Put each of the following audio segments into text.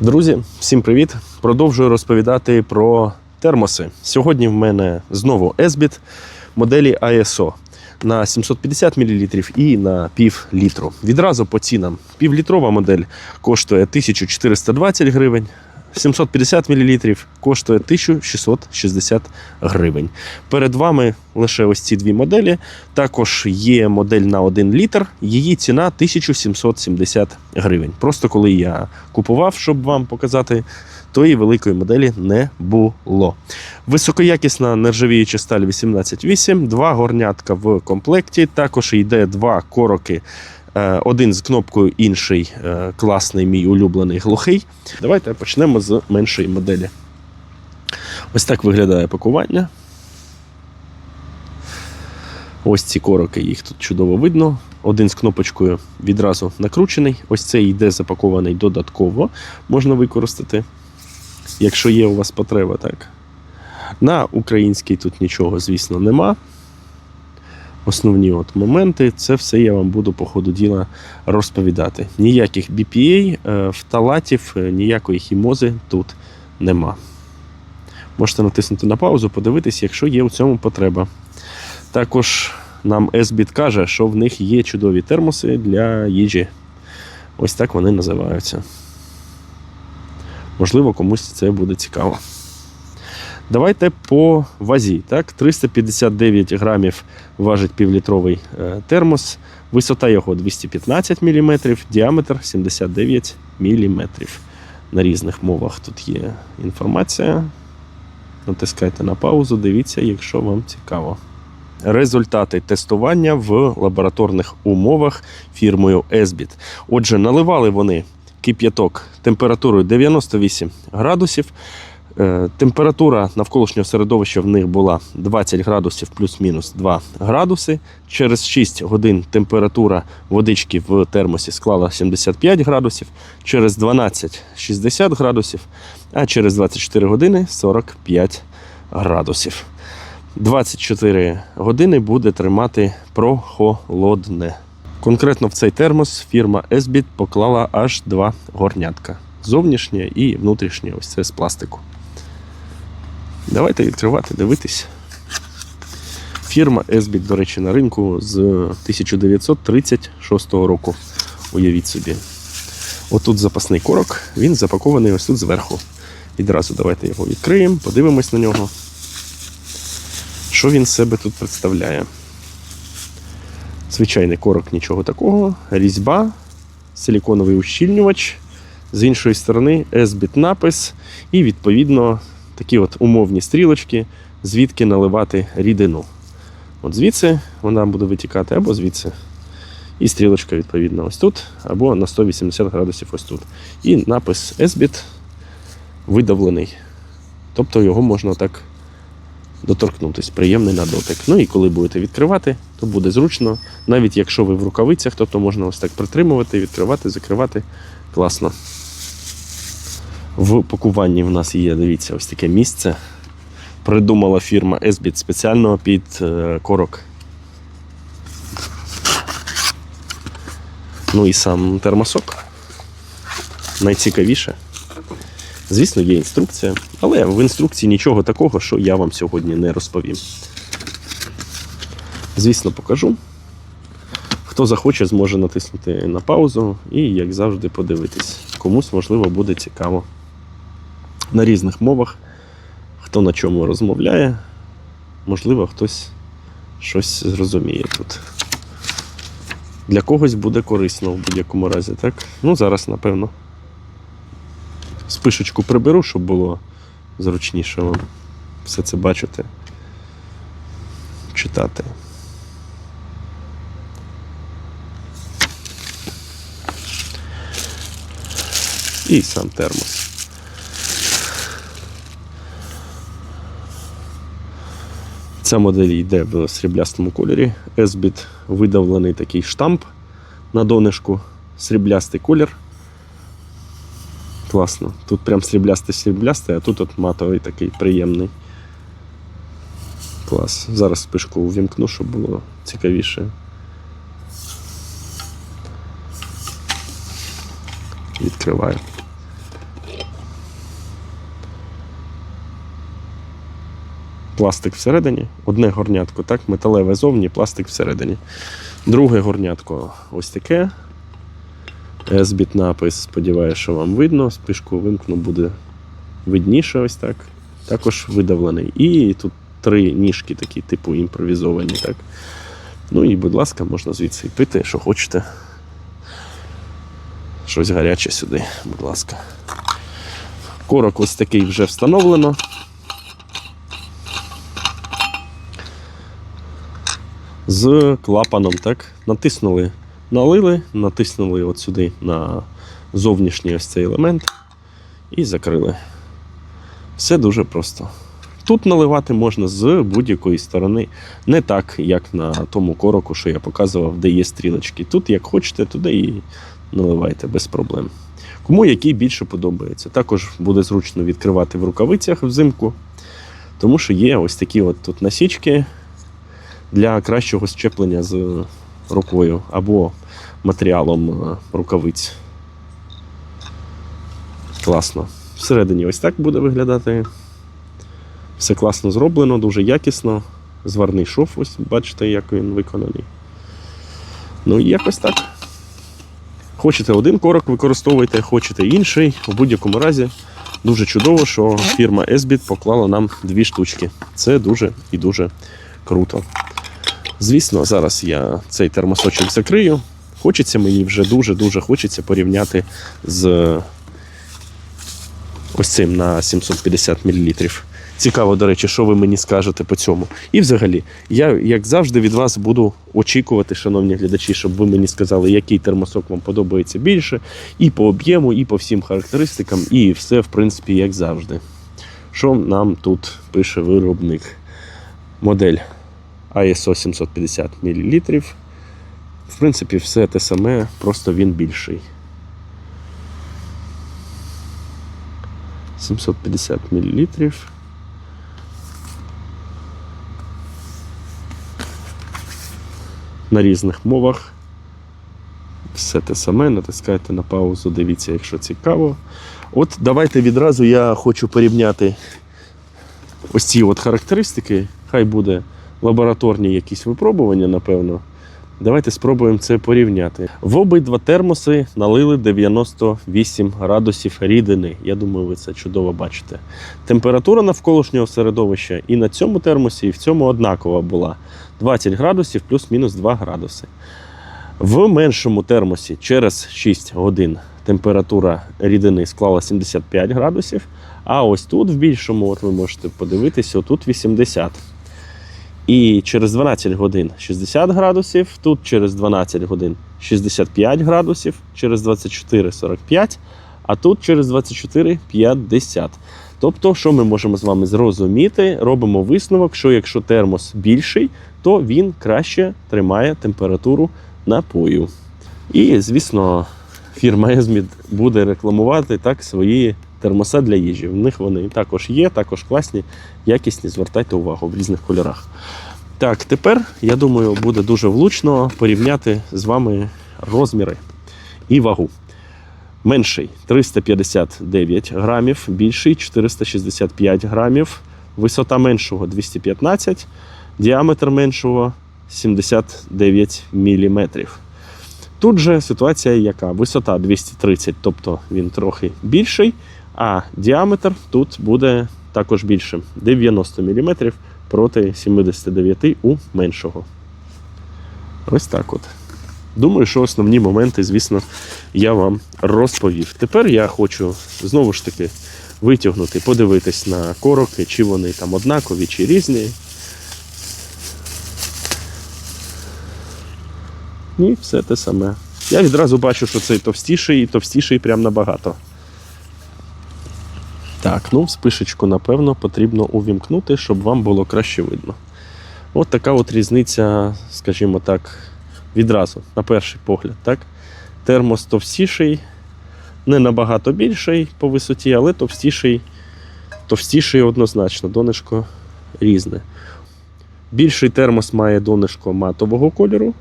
Друзі, всім привіт! Продовжую розповідати про термоси. Сьогодні в мене знову Esbit моделі ISO на 750 мл і на пів літру. Відразу по цінам. Півлітрова модель коштує 1420 гривень. 750 мл коштує 1660 гривень. Перед вами лише ось ці дві моделі. Також є модель на 1 літр. Її ціна 1770 гривень. Просто коли я купував, щоб вам показати, тої великої моделі не було. Високоякісна нержавіюча сталь 18.8, два горнятка в комплекті. Також йде два короки. Е, Один з кнопкою, інший е, класний, мій улюблений глухий. Давайте почнемо з меншої моделі. Ось так виглядає пакування. Ось ці короки, їх тут чудово видно. Один з кнопочкою відразу накручений. Ось цей йде запакований додатково. Можна використати, якщо є у вас потреба, так. На український тут нічого, звісно, нема. Основні от моменти, це все я вам буду по ходу діла розповідати. Ніяких BPA, е, фталатів, е, ніякої хімози тут нема. Можете натиснути на паузу, подивитись, якщо є у цьому потреба. Також нам SBIT каже, що в них є чудові термоси для їжі. Ось так вони називаються. Можливо, комусь це буде цікаво. Давайте по вазі. Так? 359 грамів важить півлітровий е, термос. Висота його 215 мм, діаметр 79 мм. На різних мовах тут є інформація. Натискайте на паузу, дивіться, якщо вам цікаво. Результати тестування в лабораторних умовах фірмою Esbit. Отже, наливали вони кип'яток температурою 98 градусів. Е, Температура навколишнього середовища в них була 20 градусів плюс-мінус 2 градуси. Через 6 годин температура водички в термосі склала 75 градусів, через 12 60 градусів, а через 24 години 45 градусів. 24 години буде тримати прохолодне. Конкретно в цей термос фірма Esbit поклала аж два горнятка. Зовнішнє і внутрішнє, ось це з пластику. Давайте відкривати, дивитись. Фірма Esbit, до речі, на ринку з 1936 року. Уявіть собі. Отут запасний корок, він запакований ось тут зверху. Відразу давайте його відкриємо, подивимось на нього. Що він себе тут представляє? Звичайний корок, нічого такого. Різьба, силіконовий ущільнювач. З іншої сторони, SBIT напис і, відповідно, такі от умовні стрілочки, звідки наливати рідину. От звідси вона буде витікати, або звідси. І стрілочка, відповідно, ось тут, або на 180 градусів ось тут. І напис SBIT видавлений. Тобто його можна так доторкнутися, приємний на дотик. Ну і коли будете відкривати, то буде зручно. Навіть якщо ви в рукавицях, тобто можна ось так притримувати, відкривати, закривати. Класно. В пакуванні в нас є, дивіться, ось таке місце. Придумала фірма Esbit спеціально під е, корок. Ну і сам термосок. Найцікавіше. Звісно, є інструкція, але в інструкції нічого такого, що я вам сьогодні не розповім. Звісно, покажу. Хто захоче, зможе натиснути на паузу і, як завжди, подивитись. Комусь, можливо, буде цікаво. На різних мовах, хто на чому розмовляє, можливо, хтось щось зрозуміє тут. Для когось буде корисно в будь-якому разі, так? Ну, зараз, напевно, спишечку приберу, щоб було зручніше вам все це бачити, читати. І сам термос. Ця модель йде в сріблястому кольорі. Esbit видавлений такий штамп на донишку, сріблястий колір. Класно. Тут прям сріблястий-сріблястий, а тут от матовий такий приємний. Клас. Зараз спишку увімкну, щоб було цікавіше. Відкриваю. Пластик всередині. Одне горнятко, так, металеве зовні, пластик всередині. Друге горнятко ось таке. Есбіт напис, сподіваюся, що вам видно. Спишку вимкну, буде видніше ось так. Також видавлений. І тут три ніжки такі, типу імпровізовані. Так? Ну і, будь ласка, можна звідси пити, що хочете. Щось гаряче сюди, будь ласка. Корок ось такий вже встановлено. З клапаном, так? Натиснули, налили, натиснули от сюди на зовнішній ось цей елемент і закрили. Все дуже просто. Тут наливати можна з будь-якої сторони, не так, як на тому короку, що я показував, де є стрілочки. Тут, як хочете, туди і наливайте без проблем. Кому який більше подобається. Також буде зручно відкривати в рукавицях взимку, тому що є ось такі от тут насічки для кращого щеплення з рукою або матеріалом е, рукавиць. Класно. Всередині ось так буде виглядати. Все класно зроблено, дуже якісно. Зварний шов, ось бачите, як він виконаний. Ну і якось так. Хочете один корок використовуйте, хочете інший. У будь-якому разі дуже чудово, що фірма Esbit поклала нам дві штучки. Це дуже і дуже круто. Звісно, зараз я цей термосочок закрию. Хочеться мені вже дуже-дуже хочеться порівняти з ось цим на 750 мл. Цікаво, до речі, що ви мені скажете по цьому. І взагалі, я, як завжди, від вас буду очікувати, шановні глядачі, щоб ви мені сказали, який термосок вам подобається більше, і по об'єму, і по всім характеристикам, і все, в принципі, як завжди. Що нам тут пише виробник? Модель ISO 750 мл. В принципі, все те саме, просто він більший. 750 мл. На різних мовах. Все те саме, натискайте на паузу, дивіться, якщо цікаво. От давайте відразу я хочу порівняти ось ці от характеристики. Хай буде лабораторні якісь випробування, напевно. Давайте спробуємо це порівняти. В обидва термоси налили 98 градусів рідини. Я думаю, ви це чудово бачите. Температура навколишнього середовища і на цьому термосі, і в цьому однакова була 20 градусів плюс-мінус 2 градуси. В меншому термосі через 6 годин температура рідини склала 75 градусів. А ось тут, в більшому, от ви можете подивитися, отут 80. І через 12 годин 60 градусів, тут через 12 годин 65 градусів, через 24 45, а тут через 24 50. Тобто, що ми можемо з вами зрозуміти, робимо висновок, що якщо термос більший, то він краще тримає температуру напою. І, звісно, фірма Esmid буде рекламувати так свої термоса для їжі. В них вони також є, також класні, якісні. Звертайте увагу в різних кольорах. Так, тепер, я думаю, буде дуже влучно порівняти з вами розміри і вагу. Менший 359 грамів, більший 465 грамів, висота меншого 215, діаметр меншого 79 міліметрів. Тут же ситуація яка? Висота 230, тобто він трохи більший, а діаметр тут буде також більшим 90 мм проти 79 у меншого. Ось так от. Думаю, що основні моменти, звісно, я вам розповів. Тепер я хочу знову ж таки витягнути, подивитись на короки, чи вони там однакові, чи різні. Ні, все те саме. Я відразу бачу, що цей товстіший і товстіший прям набагато. Так, ну спишечку, напевно, потрібно увімкнути, щоб вам було краще видно. От така от різниця, скажімо так, відразу, на перший погляд. Так? Термос товстіший, не набагато більший по висоті, але товстіший, товстіший однозначно, донишко різне. Більший термос має донишко матового кольору,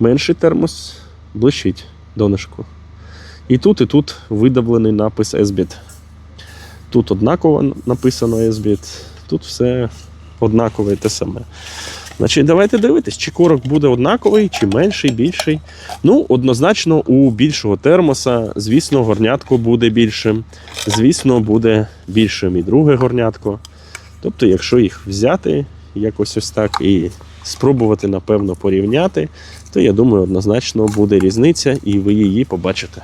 менший термос блищить донишко. І тут, і тут видавлений напис SBIT. Тут однаково написано SBIT, тут все однакове те саме. Значить, давайте дивитись, чи корок буде однаковий, чи менший, більший. Ну, однозначно, у більшого термоса, звісно, горнятко буде більшим. Звісно, буде більшим і друге горнятко. Тобто, якщо їх взяти якось ось так і спробувати, напевно, порівняти, то я думаю, однозначно буде різниця, і ви її побачите.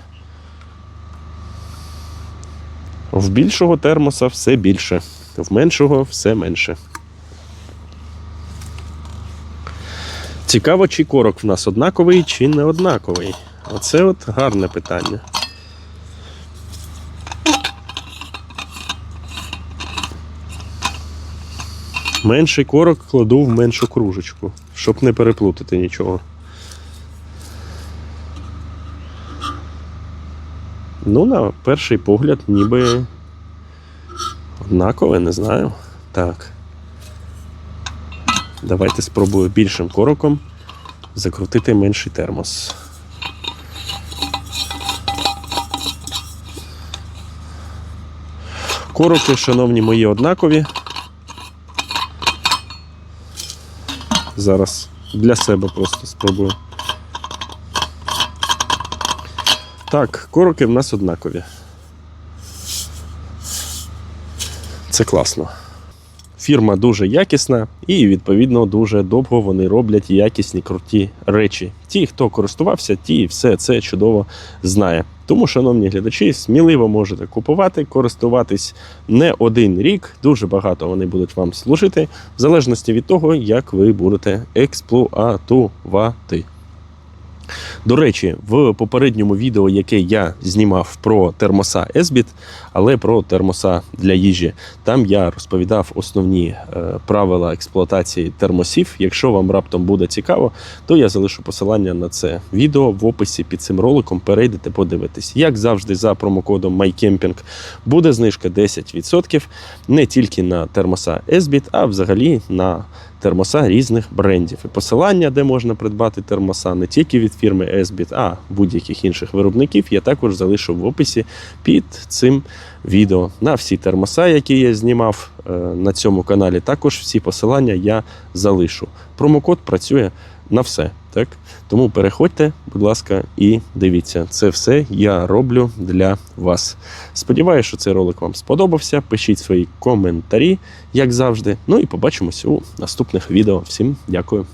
В більшого термоса все більше, в меншого все менше. Цікаво, чи корок в нас однаковий, чи не однаковий. Оце от гарне питання. Менший корок кладу в меншу кружечку, щоб не переплутати нічого. Ну, на перший погляд, ніби однакове, не знаю. Так. Давайте спробую більшим короком закрутити менший термос. Короки, шановні мої, однакові. Зараз для себе просто спробую. Так, короки в нас однакові. Це класно. Фірма дуже якісна і, відповідно, дуже довго вони роблять якісні круті речі. Ті, хто користувався, ті все це чудово знає. Тому, шановні глядачі, сміливо можете купувати, користуватись не один рік. Дуже багато вони будуть вам служити, в залежності від того, як ви будете експлуатувати. До речі, в попередньому відео, яке я знімав про термоса Esbit, але про термоса для їжі, там я розповідав основні е, правила експлуатації термосів. Якщо вам раптом буде цікаво, то я залишу посилання на це відео в описі під цим роликом. Перейдете, подивитись. Як завжди, за промокодом MyCamping буде знижка 10% не тільки на термоса Esbit, а взагалі на термоса різних брендів. І посилання, де можна придбати термоса не тільки від фірми Esbit, а будь-яких інших виробників, я також залишу в описі під цим відео. На всі термоса, які я знімав е, на цьому каналі, також всі посилання я залишу. Промокод працює на все. Так? Тому переходьте, будь ласка, і дивіться. Це все я роблю для вас. Сподіваюся, що цей ролик вам сподобався. Пишіть свої коментарі, як завжди. Ну і побачимось у наступних відео. Всім дякую.